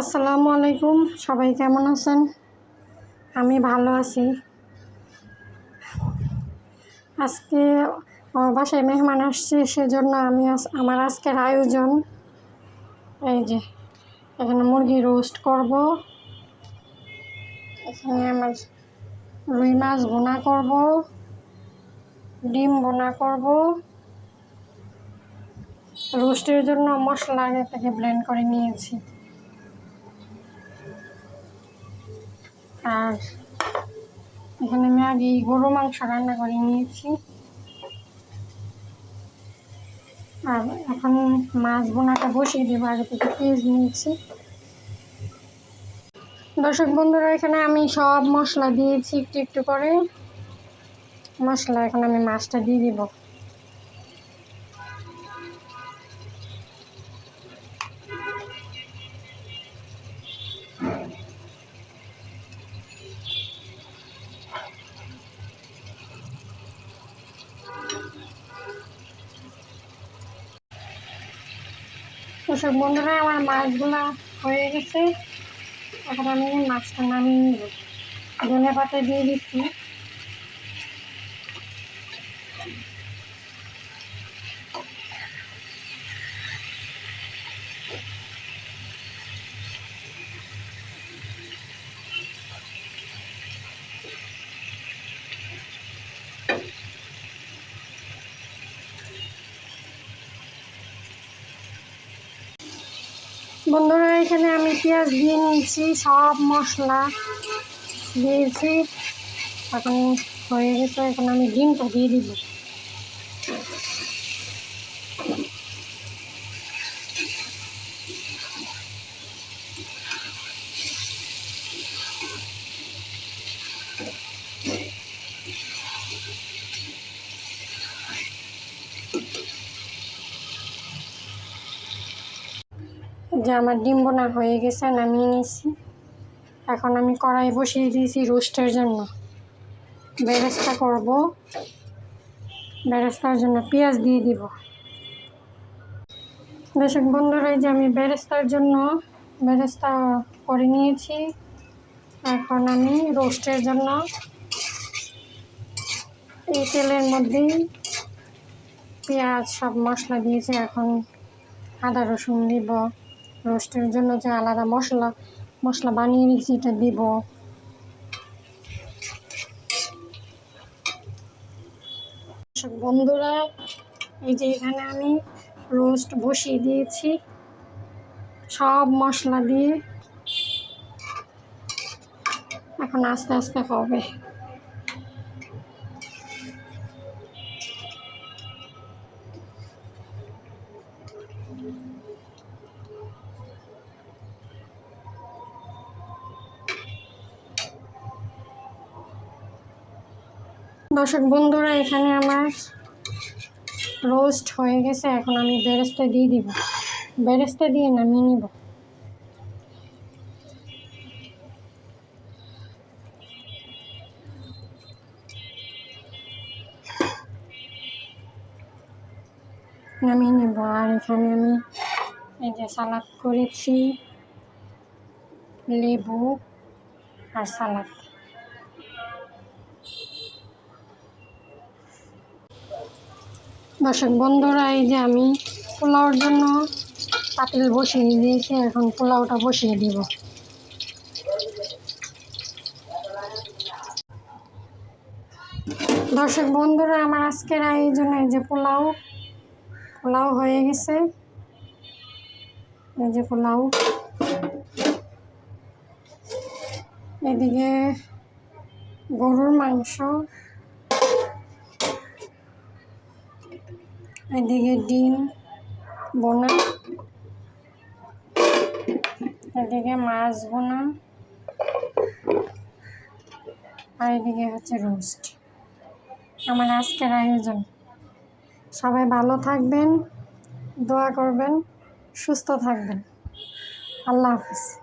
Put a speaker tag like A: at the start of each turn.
A: আসসালামু আলাইকুম। সবাই কেমন আছেন? আমি ভালো আছি। আজকে বাসায় মেহমান আসছে, সেজন্য আমি আমার আজকের আয়োজন, এই যে, এখানে মুরগি রোস্ট করব। এখানে আমার রুই মাছ বোনা করব, ডিম বোনা করব। রোস্টের জন্য মশলা আগে থেকে ব্লেন্ড করে নিয়েছি। আর এখানে আমি আগে গরু মাংস রান্না করে নিয়েছি। আর এখন মাছ বোনাটা বসিয়ে দেবো, আগে থেকে পেঁয়াজ নিয়েছি। দর্শক বন্ধুরা, এখানে আমি সব মশলা দিয়েছি একটু একটু করে। মশলা এখন আমি মাছটা দিয়ে দিব। দর্শক বন্ধুরা, আমার মাছগুলো হয়ে গেছে। এখন আমি মাছটা নামিয়ে নিব। ধনে পাতা দিয়ে দিচ্ছি। বন্ধুরা, এখানে আমি পেঁয়াজ দিয়ে নিয়েছি, সব মশলা দিয়েছি। এখন হয়ে গেছে, এখন আমি ডিমটা দিয়ে দিব। যে আমার ডিম বোনা হয়ে গেছে, নামিয়ে নিয়েছি। এখন আমি কড়াই বসিয়ে দিয়েছি রোস্টের জন্য। বেরেস্তা করব। বেরেস্তার জন্য পেঁয়াজ দিয়ে দিব। দর্শক বন্ধুরা যে আমি বেরেস্তার জন্য বেরেস্তা করে নিয়েছি। এখন আমি রোস্টের জন্য এই তেলের মধ্যেই পেঁয়াজ, সব মশলা দিয়েছি। এখন আদা, রসুন দিব। রোস্টের জন্য যে আলাদা মশলা মশলা বানিয়ে নিয়েছি, এটা দিব। বন্ধুরা, এই যে এখানে আমি রোস্ট বসিয়ে দিয়েছি। সব মশলা দিয়ে। এখন আস্তে আস্তে হবে। দর্শক বন্ধুরা, এখানে আমার রোস্ট হয়ে গেছে। এখন আমি বেরেস্তা দিয়ে দিব। বেরেস্তা দিয়ে নামিয়ে নিব। নামিয়ে নিব। আর এখানে আমি এই যে সালাদ করেছি, লেবু আর সালাদ। দর্শক বন্ধুরা, এই যে আমি পোলাওর জন্য পাতিল বসিয়ে দিয়েছি, এখন পোলাওটা বসিয়ে দিব। দর্শক বন্ধুরা, আমার আজকের আয়োজনে এই যে পোলাও পোলাও হয়ে গেছে। এই যে পোলাও। এদিকে গরুর মাংস এদিকে ডিম, বোনা। এদিকে মাছ বোনা। আর এদিকে হচ্ছে রোস্ট। আমার আজকের আয়োজন। সবাই ভালো থাকবেন, দোয়া করবেন, সুস্থ থাকবেন। আল্লাহ হাফিজ।